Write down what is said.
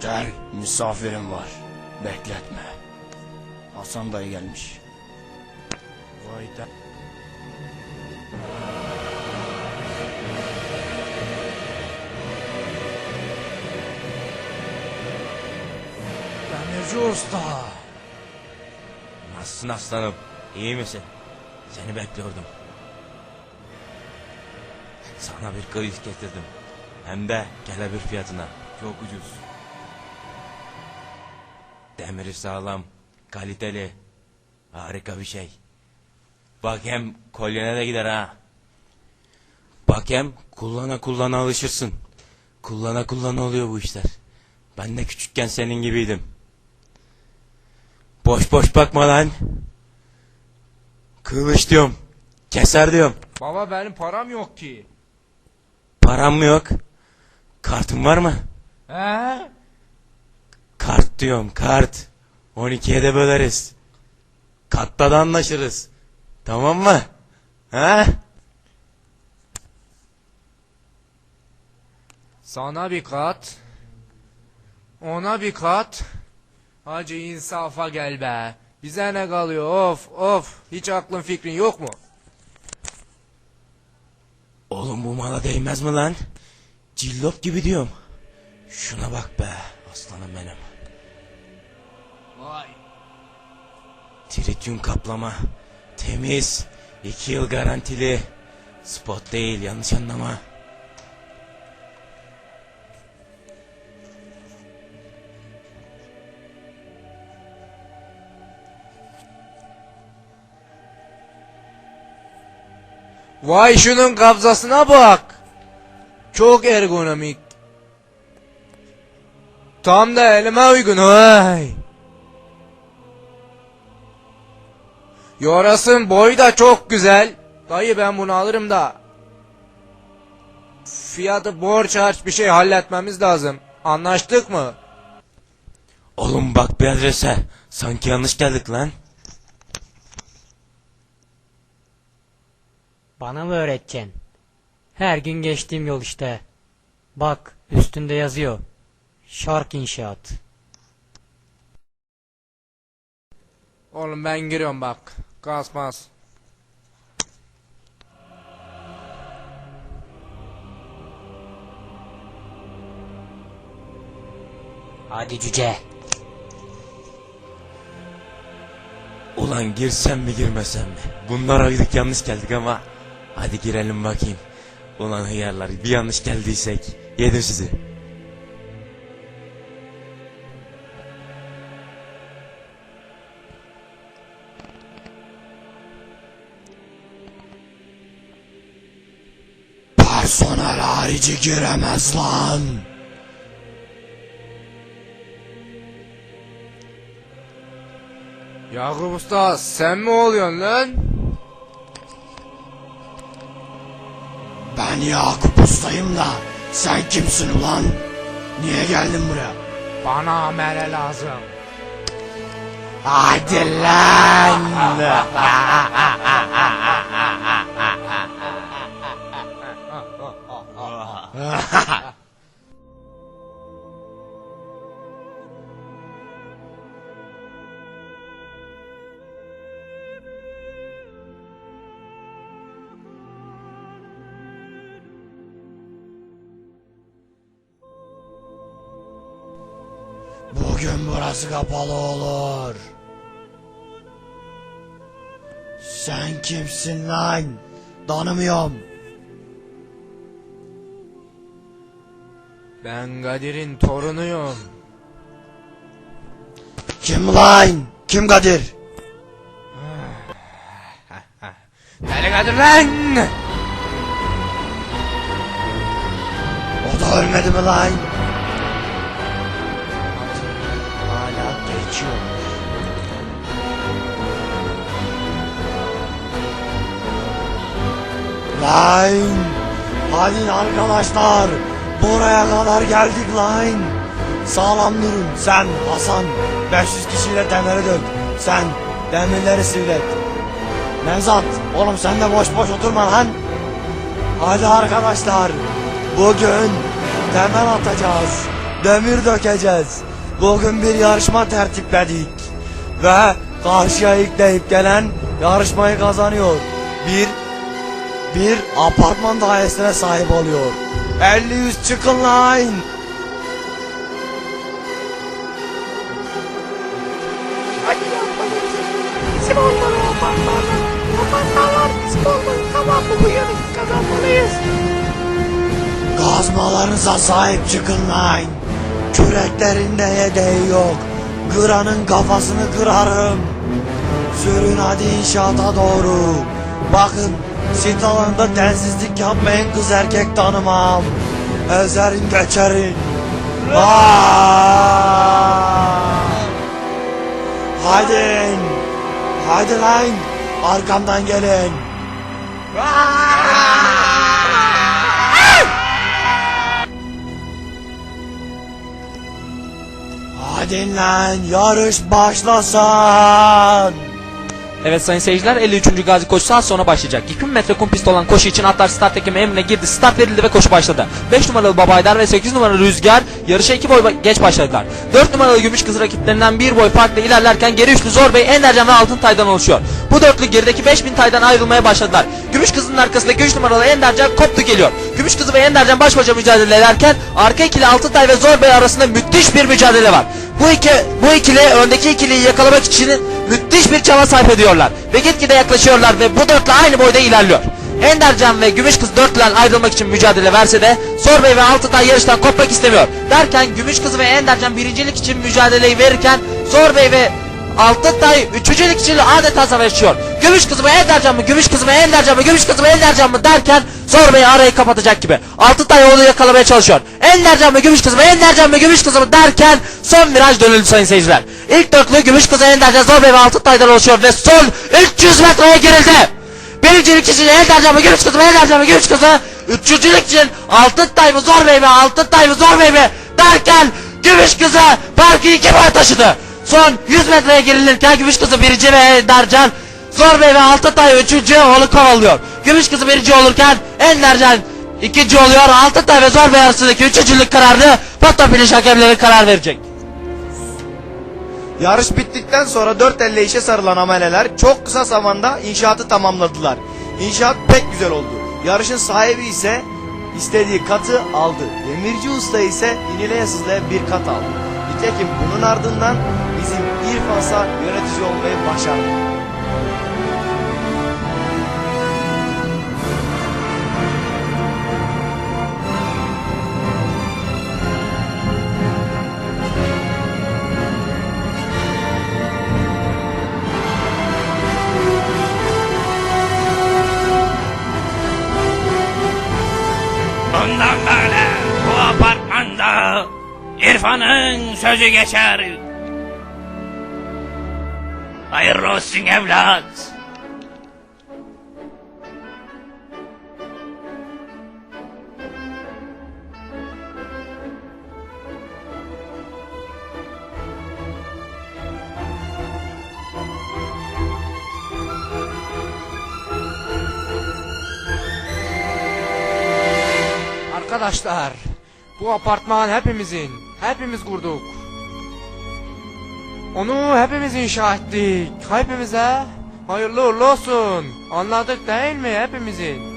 Gel misafirim var. Bekletme. Hasan dayı gelmiş. Vay da. Demirci usta. Nasılsın aslanım? İyi misin? Seni bekliyordum. Sana bir kılıç getirdim. Hem de kelebir fiyatına. Çok ucuz. Demiri sağlam, kaliteli. Harika bir şey. Bak hem kolyene de gider ha. Bak hem kullana kullana alışırsın. Kullana kullana oluyor bu işler. Ben de küçükken senin gibiydim. Boş boş bakma lan. Kılıç diyorum. Keser diyorum. Baba benim param yok ki. Param mı yok? Kartın var mı? He? Kart diyorum kart. 12'ye de böleriz. Katta da anlaşırız. Tamam mı? Ha? Sana bir kat. Ona bir kat. Hacı insafa gel be. Bize ne kalıyor of of. Hiç aklın fikrin yok mu? Oğlum bu mala değmez mi lan? Cillop gibi diyorum. Şuna bak be aslanım benim. Vay. Tritium kaplama. Temiz. 2 yıl garantili. Spot değil yanlış anlama. Vay şunun kabzasına bak. Çok ergonomik. Tam da elime uygun vay. Yorasın boyu da çok güzel. Dayı ben bunu alırım da. Fiyatı borç harç bir şey halletmemiz lazım. Anlaştık mı? Oğlum bak bir adrese. Sanki yanlış geldik lan. Bana mı öğreteceksin? Her gün geçtiğim yol işte. Bak üstünde yazıyor. Şark İnşaat. Oğlum ben giriyorum bak. Kasmaz. Hadi cüce. Ulan girsem mi girmesem mi? Bunlar aydık yanlış geldik ama. Hadi girelim bakayım. Ulan hıyarlar bir yanlış geldiysek. Yedim sizi. Personel harici giremez lan. Yakup Usta sen mi oluyorsun lan? Ben Yakup Usta'yım da sen kimsin ulan? Niye geldin buraya? Bana amele lazım. Hadi lan. Bugün burası kapalı olur. Sen kimsin lan? Tanımıyorum. Ben Kadir'in torunuyum. Kim lan? Kim Kadir? Deli Kadir lan! O da ölmedi mi lan? Hala geçiyor. Lan! Hadi arkadaşlar! Buraya kadar geldik lan! Sağlam durun. Sen Hasan 500 kişiyle demiri dök. Sen demirleri sivret. Nevzat oğlum sen de boş boş oturma lan. Hadi arkadaşlar. Bugün temel atacağız. demir dökeceğiz. Bugün bir yarışma tertipledik. Ve karşıya ilk gelen yarışmayı kazanıyor. Bir, bir apartman dairesine sahip oluyor. 50-100 çıkın o patlarlar. O patlarlar bizim olmalı. Tamam bu kazanmalıyız. Kazmalarınıza sahip çıkın line. Küreklerinde yedeği yok. Kıranın kafasını kırarım. Sürün hadi inşaata doğru. Bakın sit alanında densizlik yapmayın kız erkek tanımam. Ezerin geçerin. Aa! Hadi. Hadi lan. Arkamdan gelin. Hadi lan yarış başlasın. Evet sayın seyirciler 53. Gazi koşusu az sonra başlayacak. 2000 metre kum pisti olan koşu için atlar start ekimi emrine girdi. Start verildi ve koşu başladı. 5 numaralı Babaydar ve 8 numaralı Rüzgar yarışa 2 boy geç başladılar. 4 numaralı Gümüş Kız rakiplerinden 1 boy farklı ilerlerken geri üçlü Zor Bey, Endercan ve Altın Tay'dan oluşuyor. Bu dörtlü gerideki 5000 Tay'dan ayrılmaya başladılar. Gümüş Kız'ın arkasındaki 3 numaralı Endercan koptu geliyor. Gümüş Kızı ve Endercan baş başa mücadele ederken arka ikili Altın Tay ve Zor Bey arasında müthiş bir mücadele var. Bu iki bu ikili öndeki ikiliyi yakalamak için müthiş bir çaba sarf ediyorlar ve gitgide yaklaşıyorlar ve bu dörtlü aynı boyda ilerliyor. Endercan ve Gümüş Kız dörtlüden ayrılmak için mücadele verse de Zor Bey ve Altıtay yarıştan kopmak istemiyor. Derken Gümüş Kız ve Endercan birincilik için mücadeleyi verirken Zor Bey ve Altıtay üçüncülük için adeta savaşıyor. Gümüş Kız mı Endercan mı Gümüş Kız mı Endercan mı Gümüş Kız mı Endercan mı derken Zor Bey arayı kapatacak gibi. Altıtay onu yakalamaya çalışıyor. Endercan mı Gümüş Kız mı Endercan mı Gümüş Kız mı derken son viraj dönüldü sayın seyirciler. İlk dörtlü Gümüş Kız Endercan Zor Bey ve Altıtay'dan oluşuyor ve son 300 metreye girildi. Birincilik için Endercan mı Gümüş Kız mı Endercan mı Gümüş Kız mı Üçüncülük için Altıtay mı Zor Bey mi Altıtay mı Zor Bey mi derken Gümüş Kızı parkı iki boy taşıdı. Son 100 metreye girilirken Gümüş Kızı birinci ve Endercan Zor Bey ve Altıtay üçüncü onu kovalıyor. Gümüş Kızı birinci olurken Endercan ikinci oluyor. Altıtay ve Zor Bey arasındaki üçüncülük kararını foto finish hakemleri karar verecek. Yarış bittikten sonra dört elle işe sarılan ameleler çok kısa zamanda inşaatı tamamladılar. İnşaat pek güzel oldu. Yarışın sahibi ise istediği katı aldı. Demirci usta ise inileye sızlaya bir kat aldı. Nitekim bunun ardından bizim İrfansa yönetici olmayı başardı. İrfan'ın sözü geçer. Hayırlı olsun evlat. Arkadaşlar bu apartman hepimizin. Hepimiz kurduk. Onu hepimiz inşa ettik. Hepimize hayırlı uğurlu olsun. Anladık değil mi hepimizin?